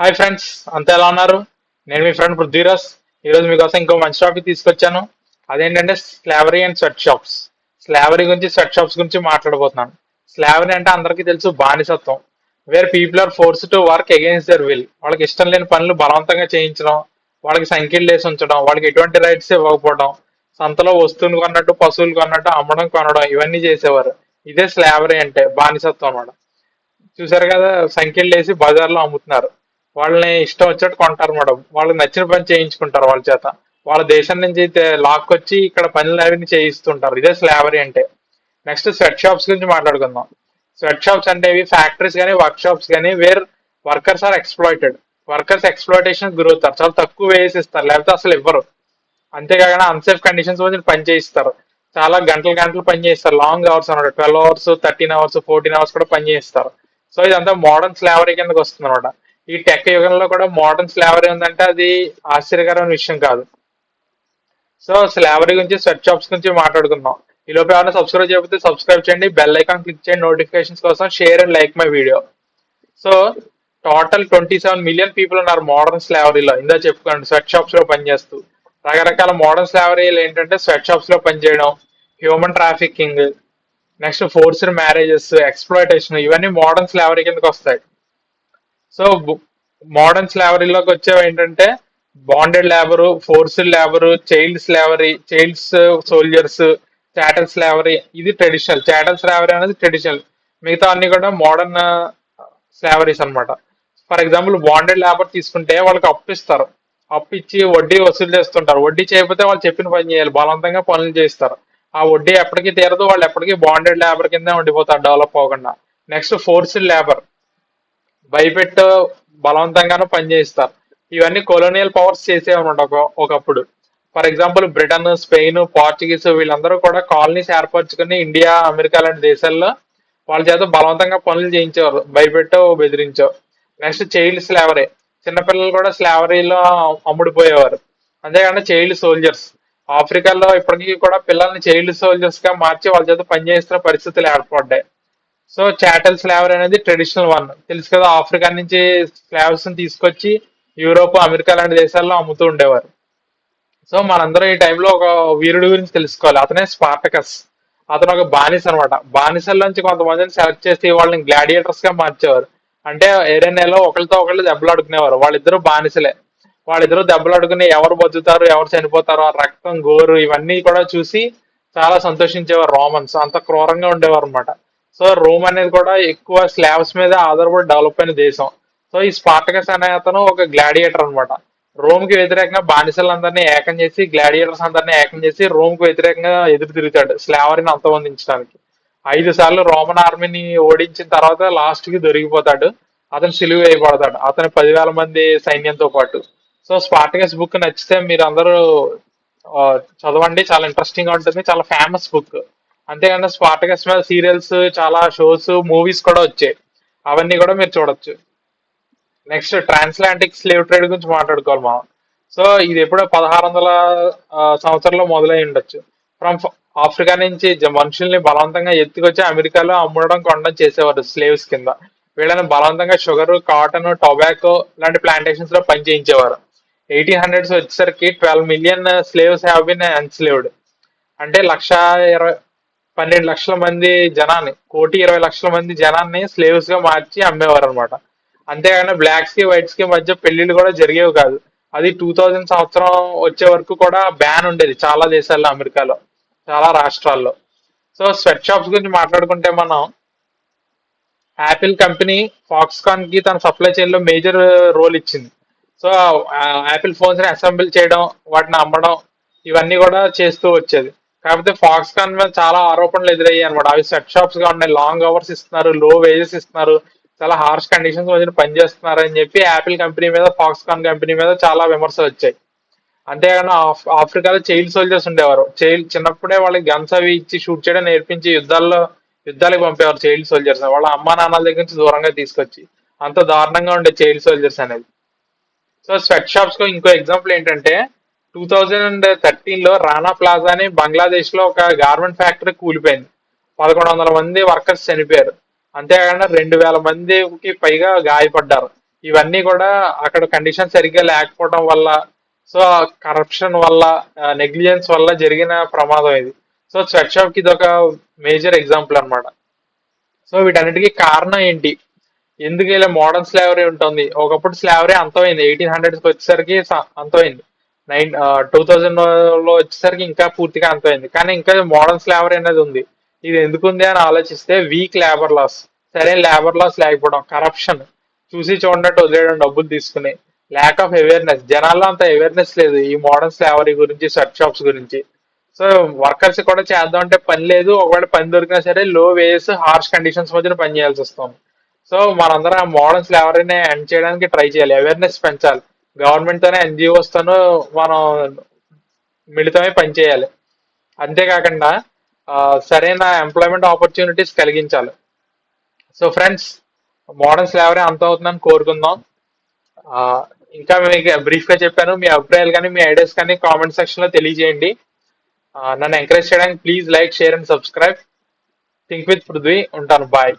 Hi friends అంతా ఎలా ఉన్నారు? నేను మీ ఫ్రెండ్ పృథ్వీరాజ్. ఈరోజు మీకోసం ఇంకో మంచి టాపిక్ తీసుకొచ్చాను. అదేంటంటే slavery and sweat shops slavery గురించి స్వెట్ షాప్స్ గురించి మాట్లాడబోతున్నాను. స్లావరీ అంటే అందరికీ తెలుసు బానిసత్వం. Where people are forced to work against their will వాళ్ళకి ఇష్టం లేని పనులు బలవంతంగా చేయించడం వాళ్ళకి సంఖ్యలు వేసి ఉంచడం వాళ్ళకి ఎటువంటి రైట్స్ ఇవ్వకపోవడం సంతలో వస్తువులు కొన్నట్టు పశువులు కొన్నట్టు అమ్మడం కొనడం ఇవన్నీ చేసేవారు. ఇదే స్లావరీ అంటే బానిసత్వం అన్నమాట చూసారు కదా సంఖ్యలు వేసి బజార్లో అమ్ముతున్నారు. వాళ్ళని ఇష్టం వచ్చేట్టు కొంటారు మేడం. వాళ్ళకి నచ్చిన పని చేయించుకుంటారు వాళ్ళ చేత. వాళ్ళ దేశం నుంచి అయితే లాక్కొచ్చి ఇక్కడ పనులు అవి చేయిస్తుంటారు. ఇదే స్లావరీ అంటే. నెక్స్ట్ స్వెట్ షాప్స్ గురించి మాట్లాడుకుందాం. స్వెట్ షాప్స్ అంటే ఇవి ఫ్యాక్టరీస్ కానీ వర్క్ షాప్స్ కానీ where workers are exploited workers exploitation గురవుతారు. చాలా తక్కువ వేసి ఇస్తారు. లేకపోతే అసలు ఇవ్వరు. అంతేకాకుండా అన్సేఫ్ కండిషన్స్ మీద పని చేయిస్తారు. చాలా గంటలు గంటలు పని చేస్తారు లాంగ్ అవర్స్ అన్నమాట twelve hours thirteen hours fourteen hours కూడా పని చేస్తారు సో ఇదంతా మోడర్న్ స్లావరీ కిందకి వస్తుంది అనమాట ఈ టెక్ యుగంలో కూడా మోడర్న్ స్లావరీ ఉందంటే అది ఆశ్చర్యకరమైన విషయం కాదు. సో స్లావరీ గురించి స్వెట్ షాప్స్ గురించి మాట్లాడుకుందాం. ఈ ఏమైనా సబ్స్క్రైబ్ చేయకపోతే సబ్స్క్రైబ్ చేయండి బెల్ ఐకాన్ క్లిక్ చేయండి నోటిఫికేషన్స్ కోసం share and like my video. So total twenty seven million people ఉన్నారు మోడర్న్ స్లావరీలో. ఇందా చెప్పుకోండి స్వెట్ షాప్స్లో పనిచేస్తూ. రకరకాల మోడర్న్ స్లావరీలు ఏంటంటే స్వెట్ షాప్స్లో పనిచేయడం human trafficking next forced marriages exploitation ఇవన్నీ మోడర్న్ స్లావరీ కిందకి వస్తాయి. సో మోడర్న్ స్లావరీలోకి వచ్చేవి ఏంటంటే bonded labour forced labour child slavery childs soldiers chattel slavery ఇది ట్రెడిషనల్ చాటల్ స్లావరీ అనేది ట్రెడిషనల్ మిగతా అన్ని కూడా మోడర్న్ స్లావరీస్ uh, అన్నమాట. ఫర్ ఎగ్జాంపుల్ బాండెడ్ లేబర్ తీసుకుంటే వాళ్ళకి అప్పు ఇస్తారు. అప్పు ఇచ్చి వడ్డీ వసూలు చేస్తుంటారు. వడ్డీ చేయకపోతే వాళ్ళు చెప్పిన పని చేయాలి. బలవంతంగా పనులు చేస్తారు. ఆ వడ్డీ ఎప్పటికీ తీరదు. వాళ్ళు ఎప్పటికీ బాండెడ్ లేబర్ కింద ఉండిపోతారు డెవలప్ అవ్వకుండా. నెక్స్ట్ ఫోర్స్డ్ లేబర్ భయపెట్టు బలవంతంగానూ పనిచేయిస్తారు ఇవన్నీ కొలోనియల్ పవర్స్ చేసేవన్నమాట ఒక ఒకప్పుడు. For example Britain Spain Portuguese వీళ్ళందరూ కూడా కాలనీస్ ఏర్పరచుకుని ఇండియా అమెరికా లాంటి దేశాల్లో వాళ్ళ చేత బలవంతంగా పనులు చేయించేవారు. భయపెట్టో బెదిరించో. నెక్స్ట్ చైల్డ్ స్లావరీ చిన్నపిల్లలు కూడా స్లావరీలో అమ్ముడిపోయేవారు. అంతేకాకుండా చైల్డ్ సోల్జర్స్ ఆఫ్రికాలో ఇప్పటికీ కూడా పిల్లల్ని చైల్డ్ సోల్జర్స్గా మార్చి వాళ్ళ చేత పనిచేస్తున్న పరిస్థితులు ఏర్పడ్డాయి. సో చాటల్ స్లావర్ అనేది ట్రెడిషనల్ వన్ తెలుసు కదా ఆఫ్రికా నుంచి స్లావ్స్ తీసుకొచ్చి యూరోప్ అమెరికా లాంటి దేశాల్లో అమ్ముతూ ఉండేవారు. సో మనందరం ఈ టైంలో ఒక వీరుడి గురించి తెలుసుకోవాలి. అతనే స్పార్టకస్. అతను ఒక బానిస అనమాట బానిసల నుంచి కొంతమందిని సెలెక్ట్ చేసి వాళ్ళని గ్లాడియేటర్స్గా మార్చేవారు. అంటే ఏరేనేలో ఒకరితో ఒకళ్ళు దెబ్బలాడుకునేవారు వాళ్ళిద్దరూ బానిసలే. వాళ్ళిద్దరూ దెబ్బలాడుకుని ఎవరు బతుకుతారు ఎవరు చనిపోతారు ఆ రక్తం గోరు ఇవన్నీ కూడా చూసి చాలా సంతోషించేవారు రోమన్స్ అంత క్రూరంగా ఉండేవారు అనమాట సో రోమ్ అనేది కూడా ఎక్కువ స్లాబ్స్ మీద ఆధారపడి డెవలప్ అయిన దేశం. సో ఈ స్పార్టకస్ అనే అతను ఒక గ్లాడియేటర్ అనమాట రోమ్కి వ్యతిరేకంగా బానిసలందరినీ ఏకం చేసి గ్లాడియేటర్స్ అందరినీ ఏకం చేసి రోమ్కు వ్యతిరేకంగా ఎదురు తిరుగుతాడు స్లావరీని అంతమందించడానికి. ఐదు సార్లు రోమన్ ఆర్మీని ఓడించిన తర్వాత లాస్ట్కి దొరికిపోతాడు. అతను సిలువ వేయబడతాడు. అతని పదివేల మంది సైన్యంతో పాటు. సో స్పార్టకస్ బుక్ నచ్చితే మీరు అందరూ చదవండి. చాలా ఇంట్రెస్టింగ్గా ఉంటుంది. చాలా ఫేమస్ బుక్ అంతేకాకుండా స్మార్ట్గా స్మెల్ సీరియల్స్ చాలా షోస్ మూవీస్ కూడా వచ్చాయి. అవన్నీ కూడా మీరు చూడొచ్చు. నెక్స్ట్ ట్రాన్స్లాంటిక్ స్లేవ్ ట్రేడ్ గురించి మాట్లాడుకోవాలి మనం. సో ఇది ఎప్పుడో పదహారు వందల సంవత్సరంలో మొదలై ఉండొచ్చు. ఫ్రమ్ ఆఫ్రికా నుంచి మనుషుల్ని బలవంతంగా ఎత్తుకొచ్చి అమెరికాలో అమ్మడం కొనడం చేసేవారు స్లేవ్స్ కింద. వీళ్ళని బలవంతంగా షుగర్ కాటన్ టొబాకో లాంటి ప్లాంటేషన్స్లో పనిచేయించేవారు ఎయిటీన్ హండ్రెడ్స్ వచ్చేసరికి twelve million slaves have been enslaved అంటే లక్ష ఇరవై పన్నెండు లక్షల మంది జనాన్ని కోటి ఇరవై లక్షల మంది జనాన్ని స్లేవ్స్గా మార్చి అమ్మేవారు అనమాట అంతేగాని బ్లాక్స్కి వైట్స్కి మధ్య పెళ్ళిళ్ళు కూడా జరిగేవి కాదు. అది టూ థౌజండ్ సంవత్సరం వచ్చే వరకు కూడా బ్యాన్ ఉండేది చాలా దేశాల్లో అమెరికాలో చాలా రాష్ట్రాల్లో. సో స్వెట్ షాప్స్ గురించి మాట్లాడుకుంటే మనం యాపిల్ కంపెనీ ఫాక్స్కాన్కి తన సప్లై చైన్లో మేజర్ రోల్ ఇచ్చింది. సో యాపిల్ ఫోన్స్ని అసెంబుల్ చేయడం వాటిని అమ్మడం ఇవన్నీ కూడా చేస్తూ వచ్చేది. కాకపోతే ఫాక్స్కాన్ మీద చాలా ఆరోపణలు ఎదురయ్యాయి అనమాట అవి సెట్ షాప్స్గా ఉన్నాయి లాంగ్ అవర్స్ ఇస్తున్నారు లో వేజెస్ ఇస్తున్నారు చాలా హార్ష్ కండిషన్స్ మధ్య పనిచేస్తున్నారు అని చెప్పి యాపిల్ కంపెనీ మీద ఫాక్స్కాన్ కంపెనీ మీద చాలా విమర్శలు వచ్చాయి. అంతేగాని ఆఫ్- ఆఫ్రికాలో చైల్డ్ సోల్జర్స్ ఉండేవారు. చైల్డ్ చిన్నప్పుడే వాళ్ళకి గన్స్ అవి ఇచ్చి షూట్ చేయడం నేర్పించి యుద్ధాల్లో యుద్ధాలకు పంపేవారు చైల్డ్ సోల్జర్స్ వాళ్ళ అమ్మా నాన్నల దగ్గర నుంచి దూరంగా తీసుకొచ్చి అంత దారుణంగా ఉండే చైల్డ్ సోల్జర్స్ అనేది. సో స్వెట్ షాప్స్ ఇంకో ఎగ్జాంపుల్ ఏంటంటే టూ థౌజండ్ థర్టీన్లో రానా ప్లాజా అని బంగ్లాదేశ్లో ఒక గార్మెంట్ ఫ్యాక్టరీ కూలిపోయింది. పదకొండు వందల మంది వర్కర్స్ చనిపోయారు. అంతేకాకుండా రెండు వేల మందికి పైగా గాయపడ్డారు. ఇవన్నీ కూడా అక్కడ కండిషన్ సరిగ్గా లేకపోవడం వల్ల సో కరప్షన్ వల్ల నెగ్లిజెన్స్ వల్ల జరిగిన ప్రమాదం ఇది. సో స్వెట్ షాప్కి ఇది ఒక మేజర్ ఎగ్జాంపుల్ అన్నమాట. సో వీటన్నిటికీ కారణం ఏంటి? ఎందుకు ఇలా మోడర్న్ స్లావరీ ఉంటుంది? ఒకప్పుడు స్లావరీ అంతమైంది. ఎయిటీన్ హండ్రెడ్స్ వచ్చేసరికి అంతమైంది. నైన్ టూ థౌజండ్లో వచ్చేసరికి ఇంకా పూర్తిగా అంతమైంది కానీ ఇంకా మోడర్న్ స్లావరీ అనేది ఉంది. ఇది ఎందుకు ఉంది అని ఆలోచిస్తే వీక్ లేబర్ లాస్ సరే లేబర్ లాస్ లేకపోవడం కరప్షన్ చూసి చూడనట్టు వదిలేయడం డబ్బులు తీసుకుని. ల్యాక్ ఆఫ్ అవేర్నెస్ జనాల్లో అంత అవేర్నెస్ లేదు ఈ మోడర్న్ స్లావరీ గురించి సెట్ షాప్స్ గురించి. సో వర్కర్స్ కూడా చేద్దాం అంటే పని లేదు. ఒకవేళ పని దొరికినా సరే లో వేస్ హార్ష్ కండిషన్స్ మధ్యన పని చేయాల్సి వస్తుంది. సో మనందరం ఆ మోడర్న్ స్లావరీని ఎండ్ చేయడానికి ట్రై చేయాలి. అవేర్నెస్ పెంచాలి. గవర్నమెంట్ తోనే ఎన్జిఓస్ తోనూ మనం మిళితమై పనిచేయాలి. అంతేకాకుండా సరైన ఎంప్లాయ్మెంట్ ఆపర్చునిటీస్ కలిగించాలి. సో ఫ్రెండ్స్ మోడర్న్ స్లావరీ అంత అవుతుందని కోరుకుందాం ఇంకా మీకు బ్రీఫ్గా చెప్పాను మీ అభిప్రాయాలు కానీ మీ ఐడియాస్ కానీ కామెంట్ సెక్షన్లో తెలియజేయండి. నన్ను ఎంకరేజ్ చేయడానికి please like share and subscribe. Think with Prithvi. ఉంటాను. బాయ్.